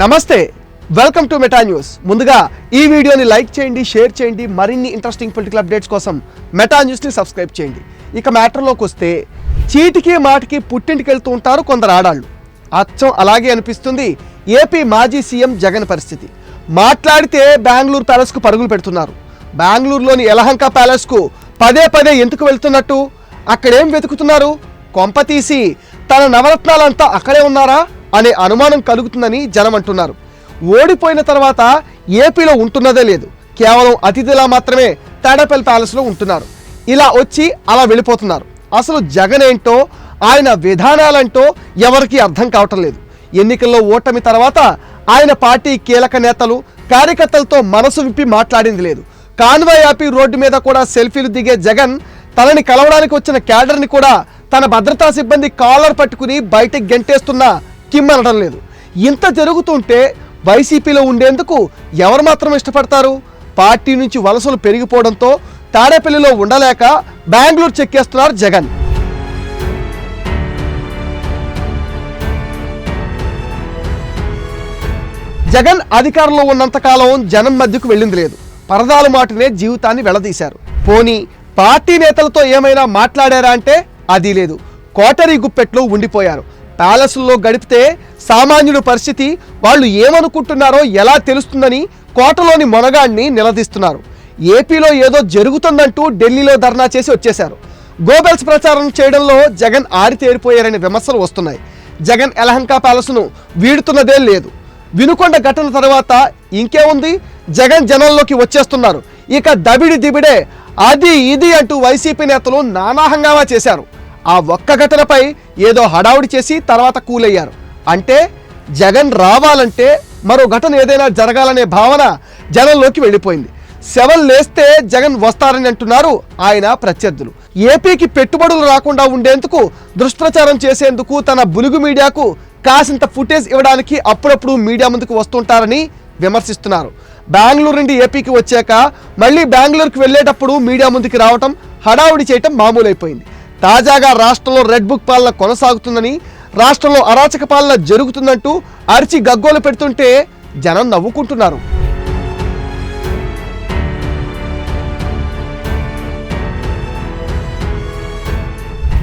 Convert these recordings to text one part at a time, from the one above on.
నమస్తే welcome to meta news. ముందుగా ఈ వీడియోని లైక్ చేయండి షేర్ చేయండి మరిన్ని ఇంట్రెస్టింగ్ పొలిటికల్ అప్డేట్స్ కోసం మెటా న్యూస్ని సబ్స్క్రైబ్ చేయండి. ఇక మ్యాటర్లోకి వస్తే చీటికి మాటికి పుట్టింటికి వెళ్తూ ఉంటారు కొందరు ఆడాళ్ళు. అచ్చం అలాగే అనిపిస్తుంది ఏపీ మాజీ సీఎం జగన్ పరిస్థితి. మాట్లాడితే బెంగళూరు ప్యాలెస్కు పరుగులు పెడుతున్నారు. బెంగళూరులోని యలహంక ప్యాలెస్కు పదే పదే ఎందుకు వెళ్తున్నట్టు? అక్కడేం వెతుకుతున్నారు? కొంప తీసి తన నవరత్నాలంతా అక్కడే ఉన్నారా? అనే అనుమానం కలుగుతుందని జనం అంటున్నారు. ఓడిపోయిన తర్వాత ఏపీలో ఉంటున్నదే లేదు. కేవలం అతిథిలా మాత్రమే తాడేపల్లి ప్యాలెస్లో ఉంటున్నారు. ఇలా వచ్చి అలా వెళ్ళిపోతున్నారు. అసలు జగన్ ఏంటో ఆయన విధానాలంటో ఎవరికీ అర్థం కావటం లేదు. ఎన్నికల్లో ఓటమి తర్వాత ఆయన పార్టీ కీలక నేతలు కార్యకర్తలతో మనసు విప్పి మాట్లాడింది లేదు. కాన్వాయ్ ఆపి రోడ్డు మీద కూడా సెల్ఫీలు దిగే జగన్ తనని కలవడానికి వచ్చిన క్యాడర్ని కూడా తన భద్రతా సిబ్బంది కాలర్ పట్టుకుని బయటకు గెంటేస్తున్నా కిమ్మనడం లేదు. ఇంత జరుగుతుంటే వైసీపీలో ఉండేందుకు ఎవరు మాత్రం ఇష్టపడతారు? పార్టీ నుంచి వలసలు పెరిగిపోవడంతో తాడేపల్లిలో ఉండలేక బెంగళూరు చెక్కేస్తున్నారు జగన్. జగన్ అధికారంలో ఉన్నంత కాలం జనం మధ్యకు వెళ్ళింది లేదు. పరదాలు మాటనే జీవితాన్ని వెళ్ళదీశారు. పోనీ పార్టీ నేతలతో ఏమైనా మాట్లాడారా అంటే అది లేదు. కోటరీ గుప్పెట్లో ఉండిపోయారు. ప్యాలెస్లో గడిపితే సామాన్యుడి పరిస్థితి వాళ్ళు ఏమనుకుంటున్నారో ఎలా తెలుస్తుందని కోటలోని మొనగాడిని నిలదీస్తున్నారు. ఏపీలో ఏదో జరుగుతుందంటూ ఢిల్లీలో ధర్నా చేసి వచ్చేశారు. గోబెల్స్ ప్రచారం చేయడంలో జగన్ ఆరితేరిపోయారనే విమర్శలు వస్తున్నాయి. జగన్ ఎలహంకా ప్యాలెస్ను వీడుతున్నదే లేదు. వినుకొండ ఘటన తర్వాత ఇంకేముంది జగన్ జనంలోకి వచ్చేస్తున్నారు. ఇక దబిడి దిబిడే అది ఇది అంటూ వైసీపీ నేతలు నానా హంగామా చేశారు. ఆ ఒక్క ఘటనపై ఏదో హడావుడి చేసి తర్వాత కూలయ్యారు. అంటే జగన్ రావాలంటే మరో ఘటన ఏదైనా జరగాలనే భావన జనంలోకి వెళ్ళిపోయింది. సెవెన్ లేస్తే జగన్ వస్తారని అంటున్నారు ఆయన ప్రత్యర్థులు. ఏపీకి పెట్టుబడులు రాకుండా ఉండేందుకు దుష్ప్రచారం చేసేందుకు తన బులుగు మీడియాకు కాసింత ఫుటేజ్ ఇవ్వడానికి అప్పుడప్పుడు మీడియా ముందుకు వస్తుంటారని విమర్శిస్తున్నారు. బెంగళూరు నుండి ఏపీకి వచ్చాక మళ్ళీ బెంగళూరుకు వెళ్ళేటప్పుడు మీడియా ముందుకు రావటం హడావుడి చేయటం మామూలైపోయింది. తాజాగా రాష్ట్రంలో రెడ్ బుక్ పాలన కొనసాగుతుందని రాష్ట్రంలో అరాచక పాలన జరుగుతుందంటూ అరిచి గగ్గోలు పెడుతుంటే జనం నవ్వుకుంటున్నారు.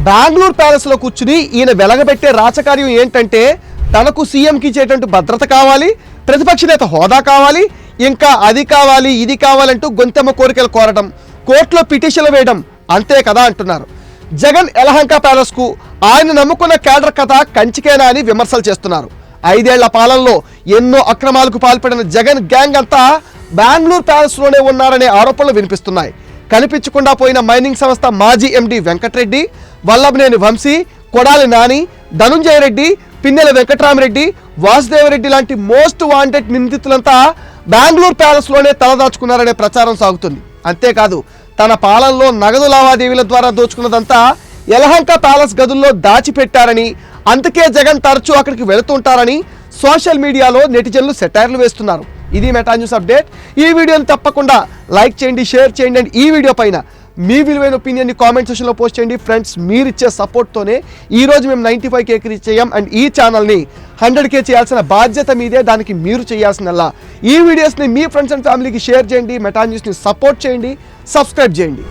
బెంగళూరు ప్యాలెస్లో కూర్చుని ఈయన వెలగబెట్టే రాచకార్యం ఏంటంటే తనకు సీఎంకి ఇచ్చేటువంటి భద్రత కావాలి ప్రతిపక్ష నేత హోదా కావాలి ఇంకా అది కావాలి ఇది కావాలంటూ గొంతెమ్మ కోరికలు కోరడం కోర్టులో పిటిషన్లు వేయడం అంతే కదా అంటున్నారు. జగన్ ఎలహంక ప్యాలెస్కు ఆయన నమ్ముకున్న కేడర్ కథ కంచికేనా అని విమర్శలు చేస్తున్నారు. ఐదేళ్ళ పాలనలో ఎన్నో అక్రమాలకు పాల్పడిన జగన్ గ్యాంగ్ అంతా బెంగళూరు ప్యాలెస్లోనే ఉన్నారనే ఆరోపణలు వినిపిస్తున్నాయి. కనిపించకుండా పోయిన మైనింగ్ సంస్థ మాజీ ఎండి వెంకటరెడ్డి వల్లభనేని వంశీ కొడాలి నాని ధనుంజయ రెడ్డి పిన్నెల వెంకటరామరెడ్డి వాసుదేవరెడ్డి లాంటి మోస్ట్ వాంటెడ్ నిందితులంతా బెంగళూరు ప్యాలెస్లోనే తలదాచుకున్నారనే ప్రచారం సాగుతుంది. అంతేకాదు తన పాలనలో నగదు లావాదేవీల ద్వారా దోచుకున్నదంతా యలహంక ప్యాలెస్ గదుల్లో దాచిపెట్టారని అందుకే జగన్ తరచూ అక్కడికి వెళుతుంటారని సోషల్ మీడియాలో నెటిజన్లు సెటైర్లు వేస్తున్నారు. ఇది మెటా న్యూస్ అప్డేట్. ఈ వీడియోని తప్పకుండా లైక్ చేయండి షేర్ చేయండి. అండ్ ఈ వీడియో పైన మీ విలువైన ఒపీనియన్ని కామెంట్ సెషన్లో పోస్ట్ చేయండి. ఫ్రెండ్స్ మీరు ఇచ్చే సపోర్ట్తోనే ఈరోజు మేము నైంటీ ఫైవ్ కేకి రీచ్ చేయం అండ్ ఈ ఛానల్ని హండ్రెడ్ కే చేయాల్సిన బాధ్యత మీదే. దానికి మీరు చేయాల్సినలా. ఈ వీడియోస్ని మీ ఫ్రెండ్స్ అండ్ ఫ్యామిలీకి షేర్ చేయండి. మెటా న్యూస్ని సపోర్ట్ చేయండి. సబ్స్క్రైబ్ చేయండి.